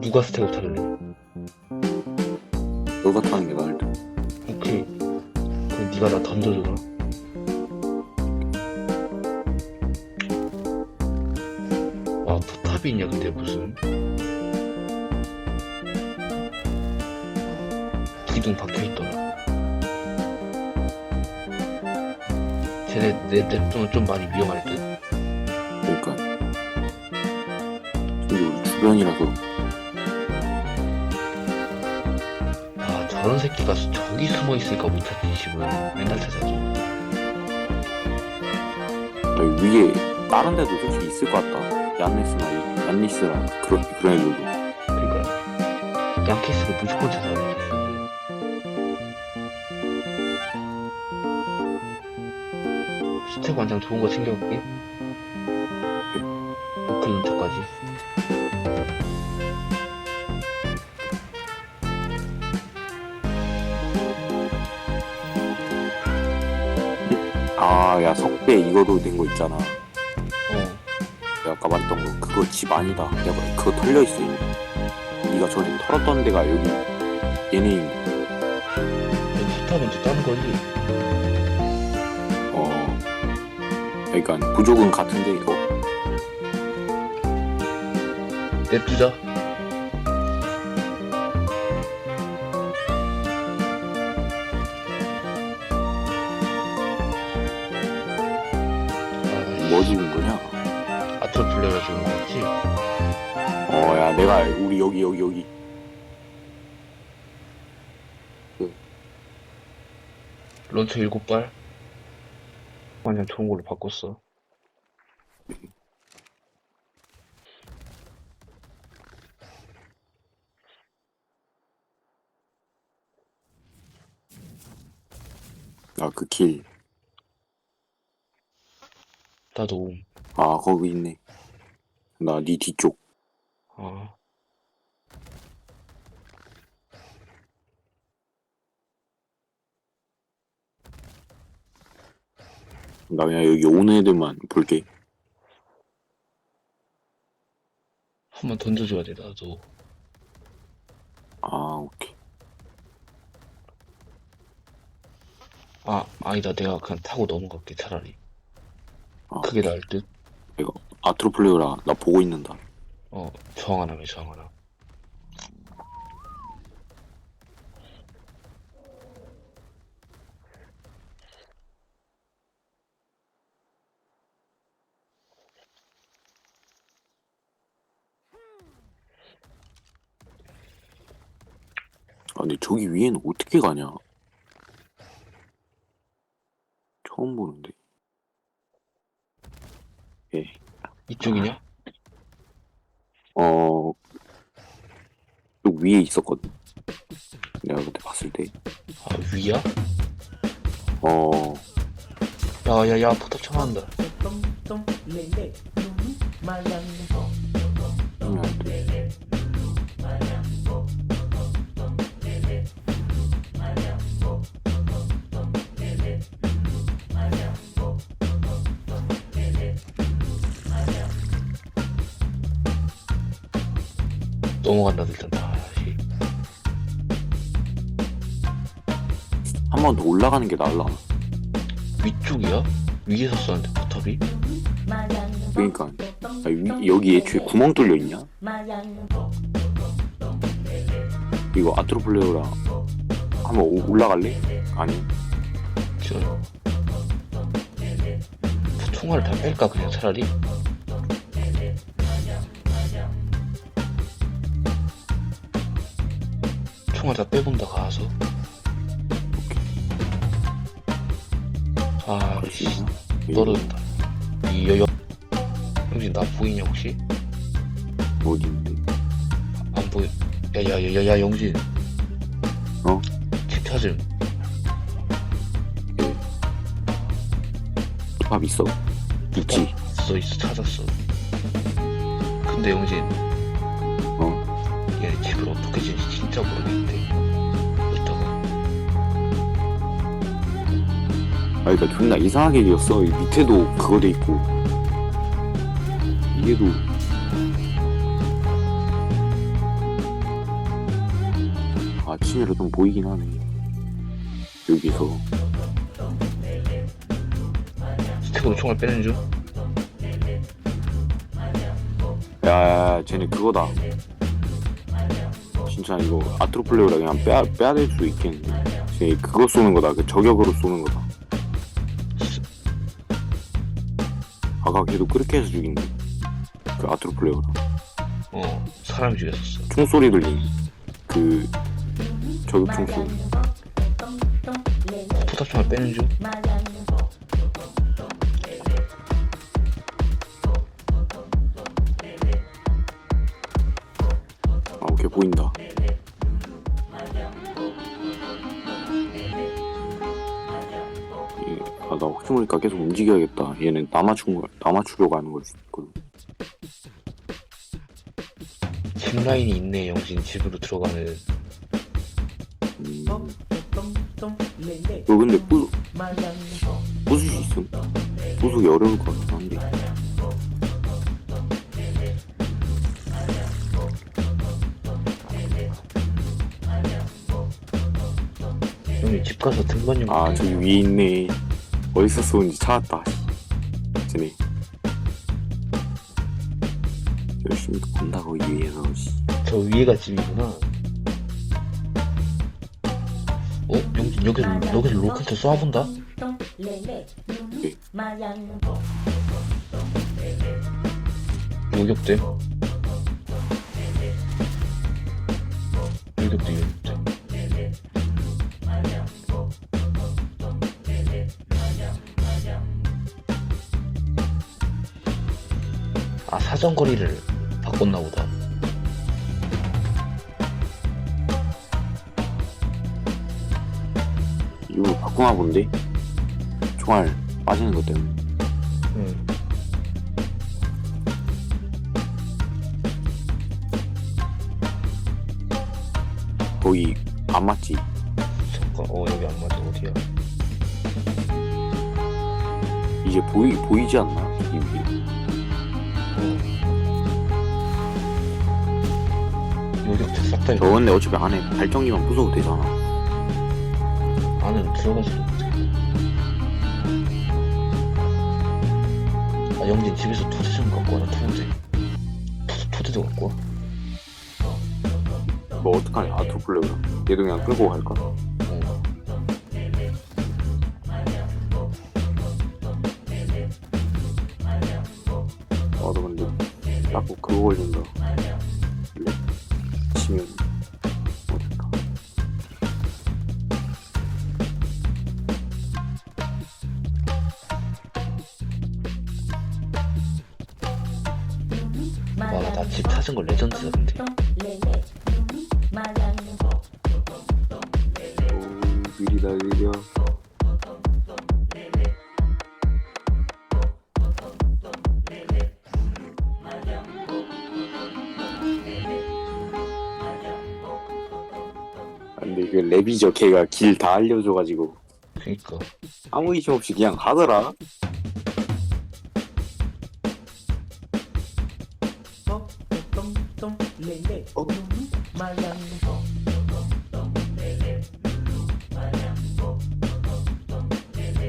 누가 스택을 타길래? 너가 타는 게 나을 듯. 오케이. 그럼 네가 나 던져줘라. 아, 포탑이 있냐, 근데 무슨. 기둥 박혀있더라. 쟤네, 내 냅두면 좀 많이 위험할 듯? 그러니까. 근데 우리 주변이라서 아, 저런 새끼가 저기 숨어 있으니까 못 찾지, 집을. 맨날 찾아줘. 여기 위에 다른 데도 솔직히 있을 것 같다. 얀니스나 이- 얀니스랑 그런 그런 애들도. 그니까, 양키스를 무조건 찾아야 돼. 스택 완장 좋은 거 챙겨올게. 노크 근처까지. 아, 야 석배 이거도 된거 있잖아. 어, 내가 아까 말했던 거 그거 집 아니다. 내가 그거 털려 있어 이미. 네가 전에 털었던 데가 여기 얘네 있네. 포탑은 또 다른 거지. 어. 그러니까 부족은 같은데 이거 냅두자. 아, 뭐 죽은 거냐? 아트로 플레이가 죽은 거 같지? 어, 야 내가 우리 여기 여기 여기 런처 일곱 발. 완전 좋은 걸로 바꿨어. 아 그 길. 나도 옴. 아 거기 있네. 나네 뒤쪽. 아, 나 그냥 여기 오는 애들만 볼게. 한 번 던져줘야 돼, 나도. 아 오케이. 아, 아니다. 내가 그냥 타고 넘어갈게, 차라리. 아, 그게 나을 듯? 이거 아트로 플레이어라 나 보고 있는다. 어, 저항 하나면 저항 하나. 근데 저기 위에는 어떻게 가냐? 처음 보는데. 예. 이쪽이냐? 어. 쪽 위에 있었거든. 내가 그때 봤을 때. 아, 위야? 어. 야, 야, 야, 포탑 청한다. 넘어간다, 다시. 한번 더 올라가는 게 나을라. 위쪽이야? 위에서 쏘는데 포탑이? 그러니까 아, 위- 여기 애초에 구멍 뚫려 있냐? 이거 아트로 플레이어라 한번 오- 올라갈래? 아니 지금 총알을 다 뺄까 그냥 차라리? 총알 다 빼본다 가서 아 있나? 떨어진다 이 여여 형진 나 보이냐 혹시? 있는데? 안 보여 야야야야 영진 어? 집 찾음 밥 있어? 있지? 있어 있어 찾았어 근데 영진 어? 얘 집을 어떻게 지을지 진짜 모르겠는데 이따가 아 그니까 존나 이상하게 이었어. 이 밑에도 그거 돼 있고. 이게도. 아침이라 좀 보이긴 하네. 여기서. 스택으로 총알 빼는 중. 야, 쟤네 그거다. 진짜 이거 아트로플레이어라 그냥 빼야, 빼야 될수 있겠네. 쟤 그거 쏘는 거다. 그 저격으로 쏘는 거다. 아까 걔도 그렇게 해서 죽인데. 그 아트로플레이어라. 어, 사람 죽였었어. 총소리 들린. 그 저격 총소리. 포탑 총알 빼는 중. 모르니까 계속 움직여야겠다. 얘는 나 맞춘 거, 나 맞추려고 하는 걸 수도 있거든. 집 라인이 있네, 영진. 집으로 들어가는. 음. 너 근데 부수, 부술 수 있음? 부수기 어려울 것 같긴 한데. 형님 집 가서 등반 좀. 아, 저기 위에 있네. 어디서 쏘는지 찾았다. 쟤네. 열심히 본다고 이 위에서. 씨. 저 위에가 집이구나. 어? 영진, 여기서, 여기서 로켓을 쏴본다? 요격대. 요격대, 요격대. 아, 사정거리를 바꿨나 보다. 이거 바꾸나 본데? 총알 빠지는 것 때문에. 응. 거기 안 맞지? 잠깐, 어, 여기 안 맞아. 어디야? 이제 보이, 보이지 않나? 이위 에. 어. 요격대 싹다 저 근데 어차피 안에 발전기만 부숴도 되잖아. 안은 들어가지도 못해. 아, 영진 집에서 토대 좀 갖고 와라, 토대. 토, 토대도 갖고 와. 뭐 어떡하냐, 아트로플레이어라. 얘도 그냥 끌고 갈까? 자꾸 그거 걸린다. 그 랩이죠, 걔가 길 다 알려줘가지고. 그니까. 아무 이심 없이 그냥 가더라.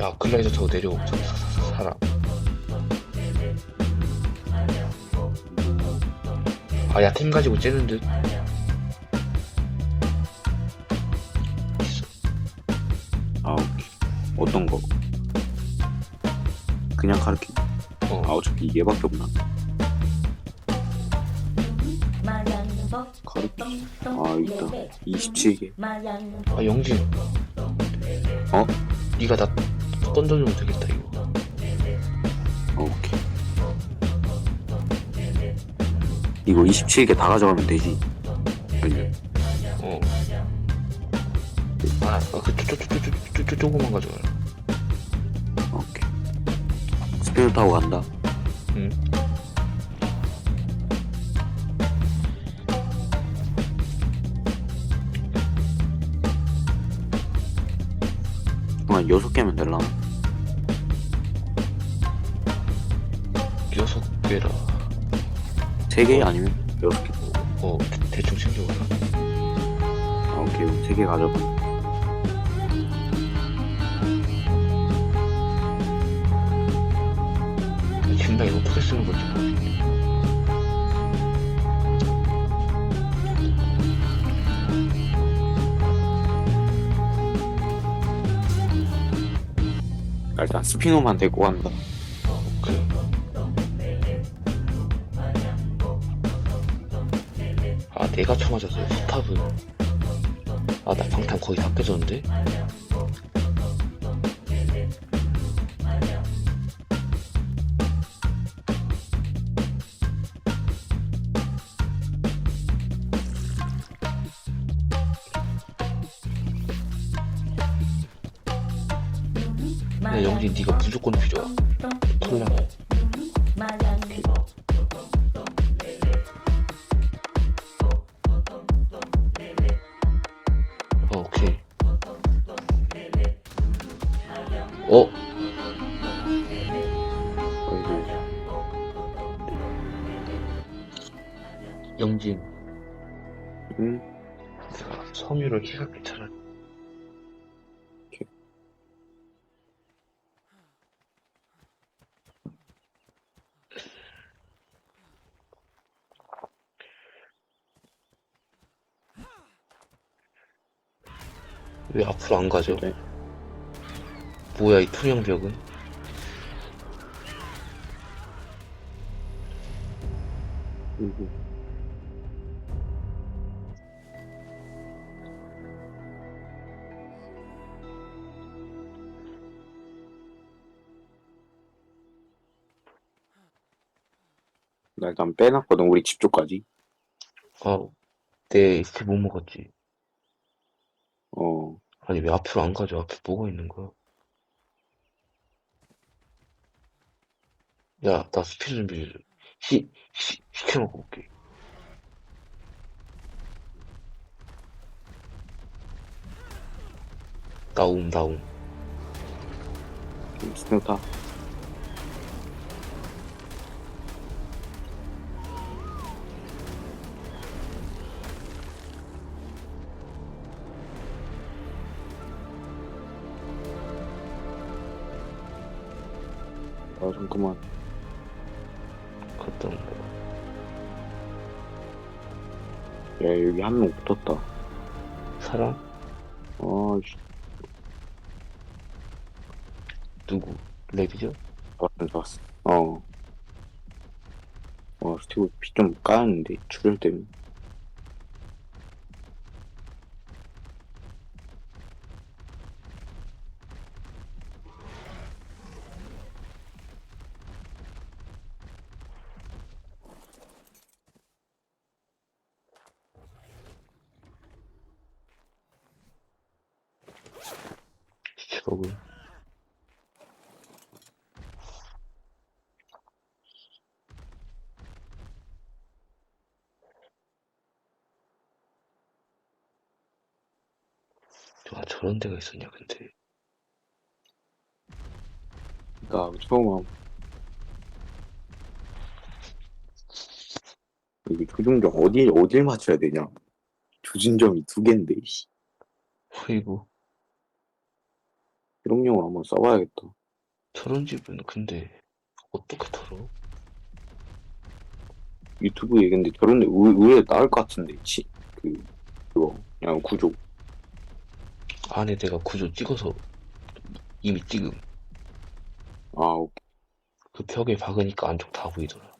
야, 글라이더 타고 내려오. 저, 사, 사, 사, 사람. 아, 야, 팀 가지고 째는 듯. 가르치. 어. 아, 어차피 얘밖에 없나? 가르치. 아, 있다. 27개. 아, 영진. 어? 니가 나 던져주면 되겠다, 이거. 어, 오케이. 이거 27개 다 가져가면 되지. 아니, 어. 아, 아, 그, 쪼, 쪼, 쪼, 쪼, 쪼, 쪼, 조그만 가져와라. 스피드 타고 간다. 응. 한 여섯 개면 될라나? 여섯 개라. 세개 어. 아니면 여섯 개. 어, 대충 챙겨오라. 아, 오케이. 세 개 가져가. 나 이거 어떻게 쓰는 모르겠네. 나 일단 스피노만 데리고 간다. 그래. 아, 내가 쳐맞았어요. 스탑을. 아, 나 방탄 거의 다 깨졌는데? 야, 영진, 네가 무조건 필요해. 털나고. 어, 오케이. 어. 영진. 응? 섬유를 키가 괜찮아. 왜 앞으로 안 가죠? 그래. 뭐야 이 투명벽은? 어이구. 나 일단 빼놨거든, 우리 집 쪽까지. 아, 내 스텝 못 먹었지. 어, 아니 왜 앞으로 안 가죠? 앞에 뭐가 있는 거야? 야, 나 스피드 준비 시, 시, 시켜놓고 올게. 나움, 나움. 좀 스노 타. 아, 잠깐만. 갔다 온다. 야, 여기 한 명 붙었다. 사람? 아, 씨. 누구? 랩이죠? 좋았어, 좋았어. 어. 와, 스티브 피 좀 까였는데, 출혈 때문에. 시켜보고. 아, 저런 데가 있었냐, 근데. 나 처음 함. 여기 조준점 어디, 어딜 맞춰야 되냐? 조준점이 두 개인데, 씨. 어이구, 실용용으로 한번 써봐야겠다. 저런 집은 근데, 어떻게 털어? 유튜브에 근데 저런 데 의- 의외로 나을 것 같은데, 치, 그, 그거, 그냥 구조. 안에 내가 구조 찍어서 이미 찍음. 아, 오케이. 그 벽에 박으니까 안쪽 다 보이더라.